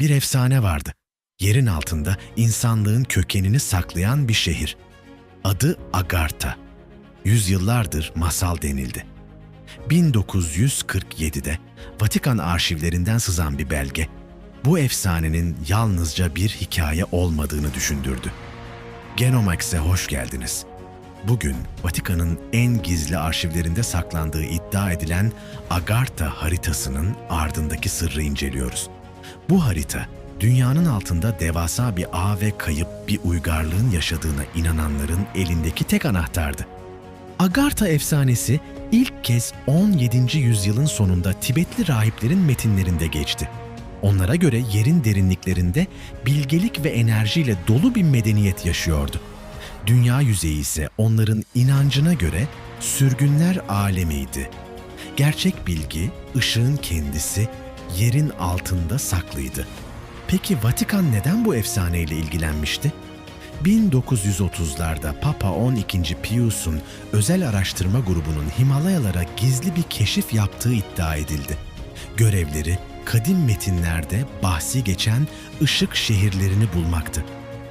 Bir efsane vardı. Yerin altında insanlığın kökenini saklayan bir şehir. Adı Agartha. Yüzyıllardır masal denildi. 1947'de Vatikan arşivlerinden sızan bir belge, bu efsanenin yalnızca bir hikaye olmadığını düşündürdü. Genomax'e hoş geldiniz. Bugün Vatikan'ın en gizli arşivlerinde saklandığı iddia edilen Agartha haritasının ardındaki sırrı inceliyoruz. Bu harita, dünyanın altında devasa bir ağ ve kayıp bir uygarlığın yaşadığına inananların elindeki tek anahtardı. Agartha efsanesi ilk kez 17. yüzyılın sonunda Tibetli rahiplerin metinlerinde geçti. Onlara göre yerin derinliklerinde bilgelik ve enerjiyle dolu bir medeniyet yaşıyordu. Dünya yüzeyi ise onların inancına göre sürgünler alemiydi. Gerçek bilgi, ışığın kendisi, yerin altında saklıydı. Peki Vatikan neden bu efsaneyle ilgilenmişti? 1930'larda Papa 12. Pius'un özel araştırma grubunun Himalayalara gizli bir keşif yaptığı iddia edildi. Görevleri kadim metinlerde bahsi geçen ışık şehirlerini bulmaktı.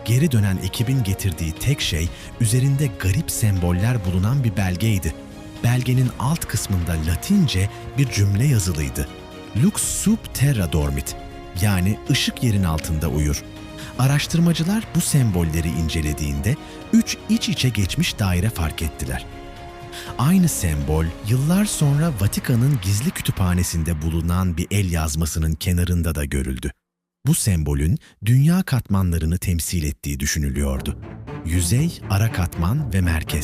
Geri dönen ekibin getirdiği tek şey üzerinde garip semboller bulunan bir belgeydi. Belgenin alt kısmında Latince bir cümle yazılıydı. Lux sub terra dormit yani ışık yerin altında uyur. Araştırmacılar bu sembolleri incelediğinde üç iç içe geçmiş daire fark ettiler. Aynı sembol yıllar sonra Vatikan'ın gizli kütüphanesinde bulunan bir el yazmasının kenarında da görüldü. Bu sembolün dünya katmanlarını temsil ettiği düşünülüyordu. Yüzey, ara katman ve merkez.